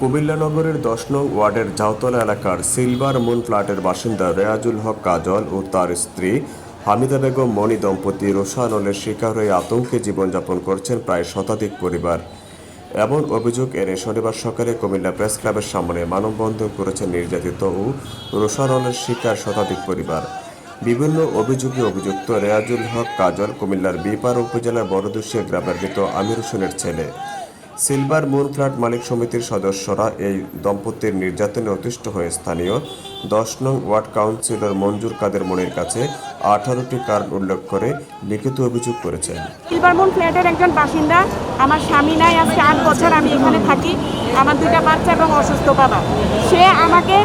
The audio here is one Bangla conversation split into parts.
কুমিল্লা নগরের দশ নং ওয়ার্ডের ঝাউতলা এলাকার সিলভার মুন ফ্ল্যাটের বাসিন্দা রেয়াজুল হক কাজল ও তার স্ত্রী হামিদা বেগম, মণি দম্পতি রোশানলের শিকার হয়ে আতঙ্কে জীবনযাপন করছেন প্রায় শতাধিক পরিবার। এমন অভিযোগ এনে শনিবার সকালে কুমিল্লা প্রেস ক্লাবের সামনে মানববন্ধন করেছেন নির্যাতিত ও রোশানলের শিকার শতাধিক পরিবার। বিভিন্ন অভিযোগে অভিযুক্ত রেয়াজুল হক কাজল কুমিল্লার বিপার উপজেলার বড়দুশিয়া গ্রামের মৃত আমির হোসেনের ছেলে। সিলভার মুন ফ্ল্যাট মালিক সমিতির সদস্যরা এই দম্পতির নির্যাতনে অতিষ্ঠ হয়ে স্থানীয় দশ নং ওয়ার্ড কাউন্সিলর মঞ্জুর কাদের মনির কাছে আঠারোটি কারণ উল্লেখ করে লিখিত অভিযোগ করেছেন। সিলভার মুন ফ্ল্যাটের একজন বাসিন্দা, আমার স্বামী নাই, আজকে আট বছর আমি এখানে থাকি, আমার দুইটা বাচ্চা এবং অসুস্থ বাবা। সে আমাকে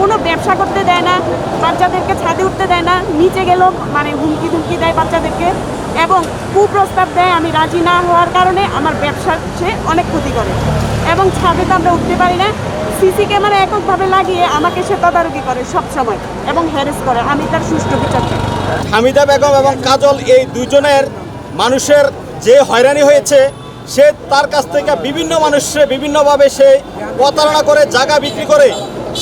কোনো ব্যবসা করতে দেয় না, বাচ্চাদেরকে ছাদে উঠতে দেয় না, নিচে গেলেও মানে হুমকি ধুমকি দেয় বাচ্চাদেরকে এবং কুপ্রস্তাব দেয় আমি রাজি না হওয়ার কারণে আমার ব্যবসা সে অনেক ক্ষতি করে। এবং ছাদে তো আমরা উঠতে পারি না, সিসি ক্যামেরা এককভাবে লাগিয়ে আমাকে সে তদারকি করে সব সময় এবং হ্যারেস করে। আমি তার সুষ্ঠু বিচার চাই। হামিদা বেগম এবং কাজল এই দুজনের মানুষের যে হয়রানি হয়েছে সে তার কাছ থেকে বিভিন্ন মানুষে বিভিন্নভাবে সে প্রতারণা করে, জায়গা বিক্রি করে।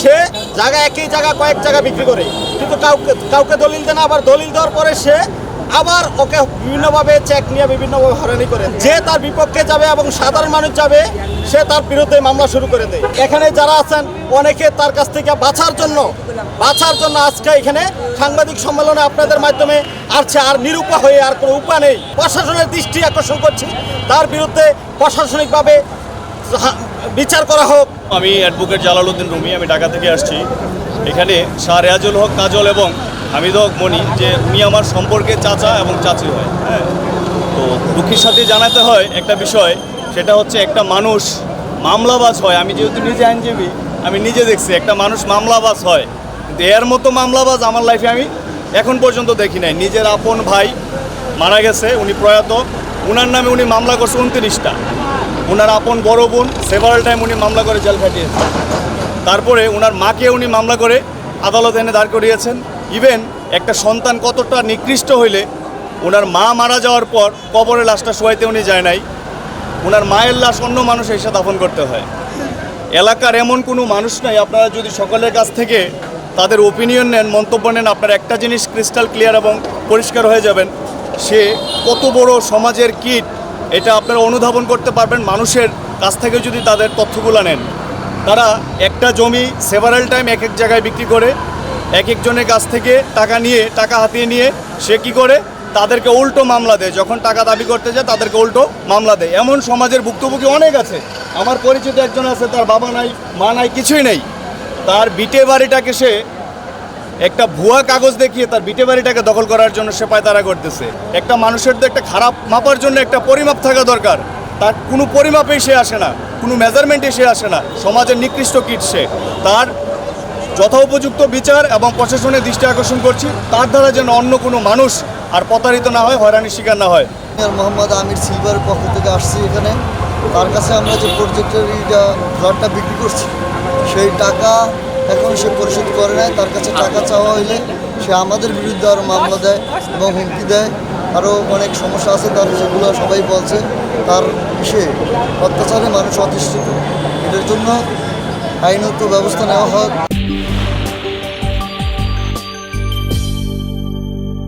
সে জায়গা একই জায়গা কয়েক জায়গা বিক্রি করে। কিন্তু কাউকে কাউকে দলিল দেয় না, আবার দলিল দেওয়ার পরে সে আবার ওকে বিভিন্নভাবে চেক নিয়ে বিভিন্নভাবে হয়রানি করে যে তার বিপক্ষে যাবে এবং সাধারণ মানুষ যাবে, সে তার বিরুদ্ধে মামলা শুরু করে দেয়। এখানে যারা আছেন, অনেকে তার কাছ থেকে বাঁচার জন্য বাঁচার জন্য আজকে এখানে সাংবাদিক সম্মেলনে আপনাদের মাধ্যমে আসছে। আর নিরূপা হয়ে আর কোনো উপায় নেই। প্রশাসনের দৃষ্টি আকর্ষণ করছি। তার বিরুদ্ধে প্রশাসনিকভাবে বিচার করা হোক। আমি অ্যাডভোকেট জালালউদ্দিন রুমি, আমি ঢাকা থেকে আসছি। এখানে শাহ রেয়াজুল হক, কাজল এবং হামিদ হক মনি, যে উনি আমার সম্পর্কে চাচা এবং চাচি হয় হ্যাঁ? তো দুঃখের সাথে জানাতে হয় একটা বিষয়, সেটা হচ্ছে একটা মানুষ মামলাবাজ হয়। আমি যেহেতু নিজে আইনজীবী, আমি নিজে দেখছি, একটা মানুষ মামলাবাজ হয়। কিন্তু এর মতো মামলাবাজ আমার লাইফে আমি এখন পর্যন্ত দেখি নাই। নিজের আপন ভাই মারা গেছে, উনি প্রয়াত। উনার নামে উনি মামলা করছে উনত্রিশটা। ওনার আপন বড় বোন সেভারাল টাইম উনি মামলা করে জেল খাটিয়েছেন তারপরে ওনার মাকে উনি মামলা করে আদালতে এনে দাঁড় করিয়েছেন। ইভেন একটা সন্তান কতটা নিকৃষ্ট হইলে ওনার মা মারা যাওয়ার পর কবরে লাশটা শোয়াইতে উনি যায় নাই ওনার মায়ের লাশ অন্য মানুষ এসে দাফন করতে হয়। এলাকার এমন কোনো মানুষ নাই, আপনারা যদি সকলের কাছ থেকে তাদের ওপিনিয়ন নেন, মন্তব্য নেন, আপনার একটা জিনিস ক্রিস্টাল ক্লিয়ার এবং পরিষ্কার হয়ে যাবেন, সে কত বড় সমাজের কীট, এটা আপনারা অনুধাবন করতে পারবেন, মানুষের কাছ থেকে যদি তাদের তথ্যগুলো নেন। তারা একটা জমি সেভারাল টাইম এক এক জায়গায় বিক্রি করে এক একজনের কাছ থেকে টাকা নিয়ে, টাকা হাতিয়ে নিয়ে সে কি করে? তাদেরকে উল্টো মামলা দেয়। যখন টাকা দাবি করতে যায়, তাদেরকে উল্টো মামলা দেয়। এমন সমাজের ভুক্তভোগী অনেক আছে। আমার পরিচিত একজন আছে, তার বাবা নাই, মা নাই, কিছুই নেই। তার বিটে বাড়িটাকে সে একটা ভুয়া কাগজ দেখিয়ে তার বিটে বাড়িটাকে দখল করার জন্য সে পায়তারা করতেছে। একটা মানুষের তো একটা খারাপ মাপার জন্য একটা পরিমাপ থাকা দরকার। তার কোনো পরিমাপেই সে আসে না, কোনো মেজারমেন্টে সে আসে না। সমাজের নিকৃষ্ট কীট সে। তার যথোপযুক্ত বিচার এবং প্রশাসনের দৃষ্টি আকর্ষণ করছি। তার দ্বারা যেন অন্য কোনো মানুষ আর প্রতারিত না হয়, হয়রানির শিকার না হয়। মোহাম্মদ আমির সিলভারের পক্ষ থেকে আসছি এখানে। তার কাছে আমরা যে প্রজেক্টের ফ্ল্যাটটা বিক্রি করছি, সেই টাকা এখন সে পরিশোধ করে নেয় তার কাছে টাকা চাওয়া হইলে সে আমাদের বিরুদ্ধে আরও মামলা দেয় এবং হুমকি দেয়। আরও অনেক সমস্যা আছে, তার সেগুলো সবাই বলছে। তার বিষয়ে অত্যাচারে মানুষ অতিষ্ঠিত। এটার জন্য আইনত ব্যবস্থা নেওয়া হোক।